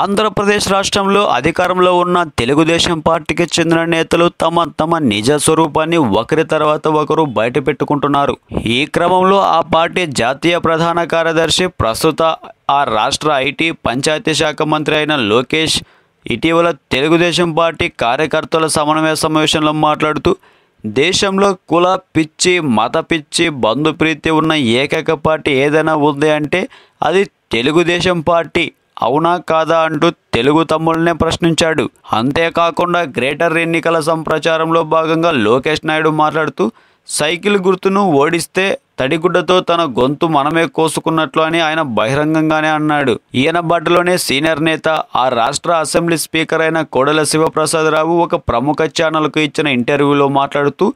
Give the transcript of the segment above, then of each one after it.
ఆంధ్రప్రదేశ్ రాష్ట్రంలో అధికారంలో ఉన్న తెలుగుదేశం పార్టీకి చెందిన నేతలు తమ తమ నిజ స్వరూపాన్ని ఒకరి తర్వాత ఒకరు బయటపెట్టుకుంటున్నారు. ఈ క్రమంలో ఆ పార్టీ జాతీయ ప్రధాన కార్యదర్శి ప్రస్తుత ఆ రాష్ట్ర ఐటీ పంచాయతీ శాఖ మంత్రి అయిన లోకేష్ ఇటీవల తెలుగుదేశం పార్టీ కార్యకర్తల సమన్వయ సమావేశంలో మాట్లాడుతూ దేశంలో కుల పిచ్చి మత పిచ్చి బంధుప్రీతి ఉన్న ఏకైక పార్టీ ఏదైనా ఉంది అంటే అది తెలుగుదేశం పార్టీ. అవునా కాదా అంటూ తెలుగు తమ్ముళ్ళనే ప్రశ్నించాడు. అంతేకాకుండా గ్రేటర్ ఎన్నికల సంప్రచారంలో భాగంగా లోకేష్ నాయుడు మాట్లాడుతూ సైకిల్ గుర్తును ఓడిస్తే తడిగుడ్డతో తన గొంతు మనమే కోసుకున్నట్లు అని ఆయన బహిరంగంగానే అన్నాడు. ఈయన బట్టలోనే సీనియర్ నేత ఆ రాష్ట్ర అసెంబ్లీ స్పీకర్ అయిన కోడెల శివప్రసాదరావు ఒక ప్రముఖ ఛానల్కు ఇచ్చిన ఇంటర్వ్యూలో మాట్లాడుతూ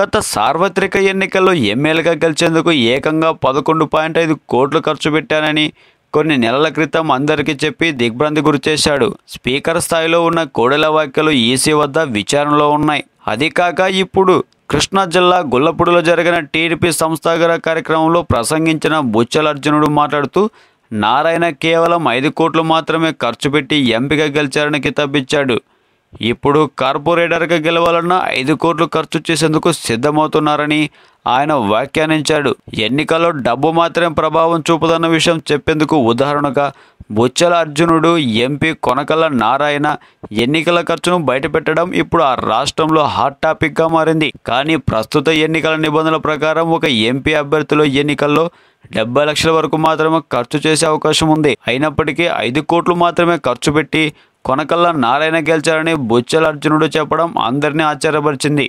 గత సార్వత్రిక ఎన్నికల్లో ఎమ్మెల్యేగా గెలిచేందుకు ఏకంగా పదకొండు పాయింట్ ఐదు కోట్లు ఖర్చు పెట్టానని కొన్ని నెలల క్రితం అందరికీ చెప్పి దిగ్భ్రాంతి గురిచేశాడు స్పీకర్ స్థాయిలో ఉన్న కోడెల వ్యాఖ్యలు ఈసీ వద్ద విచారణలో ఉన్నాయి. అది కాక ఇప్పుడు కృష్ణా జిల్లా గుల్లపూడిలో జరిగిన టీడీపీ సంస్థాగర కార్యక్రమంలో ప్రసంగించిన బుచ్చల అర్జునుడు మాట్లాడుతూ నారాయణ కేవలం ఐదు కోట్లు మాత్రమే ఖర్చు పెట్టి ఎంపిక గెలిచారని కితాబిచ్చాడు. ఇప్పుడు కార్పొరేటర్గా గెలవాలన్నా ఐదు కోట్లు ఖర్చు చేసేందుకు సిద్ధమవుతున్నారని ఆయన వ్యాఖ్యానించాడు. ఎన్నికల్లో డబ్బు మాత్రమే ప్రభావం చూపుదన్న విషయం చెప్పేందుకు ఉదాహరణగా బుచ్చల అర్జునుడు ఎంపీ కొనకల నారాయణ ఎన్నికల ఖర్చును బయటపెట్టడం ఇప్పుడు ఆ రాష్ట్రంలో హాట్ టాపిక్గా మారింది. కానీ ప్రస్తుత ఎన్నికల నిబంధనల ప్రకారం ఒక ఎంపీ అభ్యర్థుల ఎన్నికల్లో డెబ్బై లక్షల వరకు మాత్రమే ఖర్చు చేసే అవకాశం ఉంది. అయినప్పటికీ ఐదు కోట్లు మాత్రమే ఖర్చు పెట్టి కొనకల్ల నారాయణ గెలిచారని బుచ్చల అర్జునుడు చెప్పడం అందరినీ ఆశ్చర్యపరిచింది.